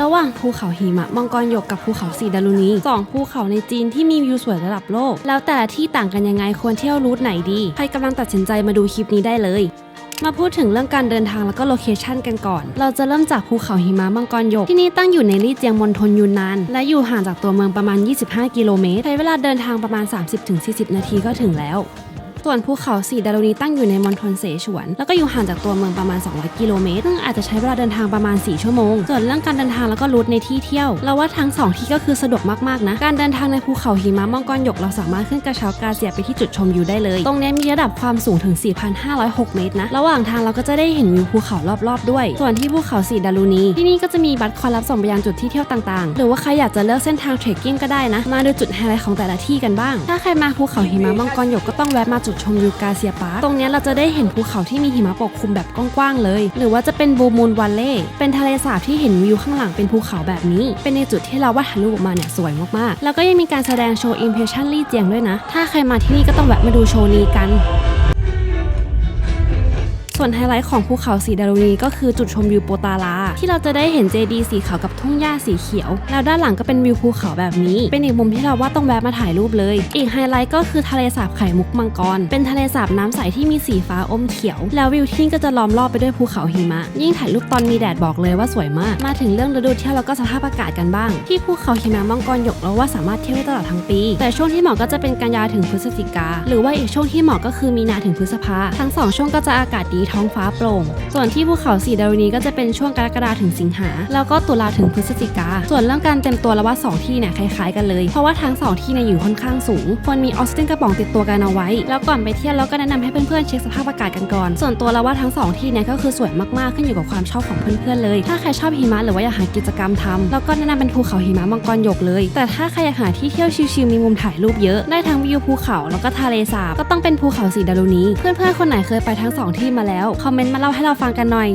ระหว่างภูเขาหิมะมังกรหยกกับภูเขาสีดารุณีสองภูเขาในจีนที่มีวิวสวยระดับโลก แล้วแต่ละที่ต่างกันยังไงควรเที่ยวรูทไหนดี ใครกำลังตัดสินใจมาดูคลิปนี้ได้เลยมาพูดถึงเรื่องการเดินทางแล้วก็โลเคชันกันก่อน เราจะเริ่มจากภูเขาหิมะมังกรหยก ที่นี่ตั้งอยู่ในลี่เจียงมณฑลยูนนาน และอยู่ห่างจากตัวเมืองประมาณ 25 กิโลเมตร ใช้เวลาเดินทางประมาณ 30-40 นาทีก็ถึงแล้ว ส่วนภูเขาสีดารุณีตั้งอยู่ในมณฑลเสฉวน แล้วก็อยู่ห่างจากตัวเมืองประมาณ 200 กิโลเมตร ซึ่งอาจจะใช้เวลาเดินทางประมาณ 4 ชั่วโมง ส่วนเรื่องการเดินทางแล้วก็รูทในที่เที่ยว เราว่าทั้งสองที่ก็คือสะดวกมากๆนะ การเดินทางในภูเขาหิมะมังกรหยกเราสามารถขึ้นกระเช้ากาเซียไปที่จุดชมวิวได้เลย ตรงนี้มีระดับความสูงถึง 4,506 เมตรนะ ระหว่างทางเราก็จะได้เห็นวิวภูเขารอบๆ ด้วย ส่วนที่ภูเขาสีดารุณีที่นี่ก็จะมีบัตรคอยรับส่งไปยังจุดที่เที่ยวต่างๆ หรือว่าใครอยากจะเลือกเส้นทางเทรคกิ้งก็ได้นะ มาดูจุดไฮไลท์ของแต่ละที่กันบ้าง ถ้าใครมาภูเขาหิมะมังกรหยกก็ต้องแวะมาจุดชมวิวกาเซียปาร์คตรงนี้เราจะได้เห็นภูเขาที่มีหิมะปกคลุมแบบกว้างๆเลย หรือว่าจะเป็นบูมูลวัลเล่เป็นทะเลสาบที่เห็นวิวข้างหลังเป็นภูเขาแบบนี้ เป็นในจุดที่เราวาดถ่ายรูปออกมาเนี่ยสวยมากๆ แล้วก็ยังมีการแสดงโชว์อิมเพรสชั่นลี่เจียงด้วยนะ ถ้าใครมาที่นี่ก็ต้องแวะมาดูโชว์นี้กัน ส่วนไฮไลท์ของภูเขาสีดารุณีก็คือจุดชมวิวโปตาลาที่เราจะได้เห็นเจดีสีขาวกับทุ่งหญ้าสีเขียว แล้วด้านหลังก็เป็นวิวภูเขาแบบนี้ เป็นอีกมุมที่เราว่าต้องแวะมาถ่ายรูปเลย อีกไฮไลท์ก็คือทะเลสาบไข่มุกมังกร เป็นทะเลสาบน้ำใสที่มีสีฟ้าอมเขียว แล้ววิวที่ก็จะล้อมรอบไปด้วยภูเขาหิมะ ยิ่งถ่ายรูปตอนมีแดดบอกเลยว่าสวยมาก มาถึงเรื่องฤดูเที่ยวแล้วก็สภาพอากาศกันบ้าง ที่ภูเขาหิมะมังกรหยกเราว่าสามารถเที่ยวได้ตลอดทั้งปี แต่ช่วงที่เหมาะก็จะเป็นกันยาถึงพฤศจิกา หรือว่าอีกช่วงที่เหมาะก็คือมีนาถึงพฤษภา ทั้งสองช่วงก็จะอากาศดีท้องฟ้าโปร่ง ส่วนที่ภูเขาสีดารุณีก็จะเป็นช่วงกรกฎาถึงสิงหา แล้วก็ตุลาถึงพฤศจิกา ส่วนเรื่องการเต็มตัวล้วว่าสองที่เนี่ยคล้ายๆกันเลย เพราะว่าทั้งสองที่เนี่ยอยู่ค่อนข้างสูง ควรมีออกซิเจนกระป๋องติดตัวกันเอาไว้ แล้วก่อนไปเที่ยวเราก็แนะนำให้เพื่อนๆเช็คสภาพอากาศกันก่อน ส่วนตัวเราว่าทั้งสองที่เนี่ยก็คือสวยมากๆขึ้นอยู่กับความชอบของเพื่อนๆเลย ถ้าใครชอบหิมะหรือว่าอยากหากิจกรรมทำแล้วก็แนะนำเป็นภูเขาหิมะมังกรหยกเลย แต่ถ้าใครอยากหาที่เที่ยวชิลๆมีมุมถ่ายรูปเยอะได้ทั้งวิวภูเขาแล้วก็ทะเลสาบก็ต้องเป็นภูเขาสีดารุณีเพื่อนๆคนไหนเคยไปทั้งสองที่มาแล้ว คอมเมนต์มาเล่าให้เราฟังกันหน่อย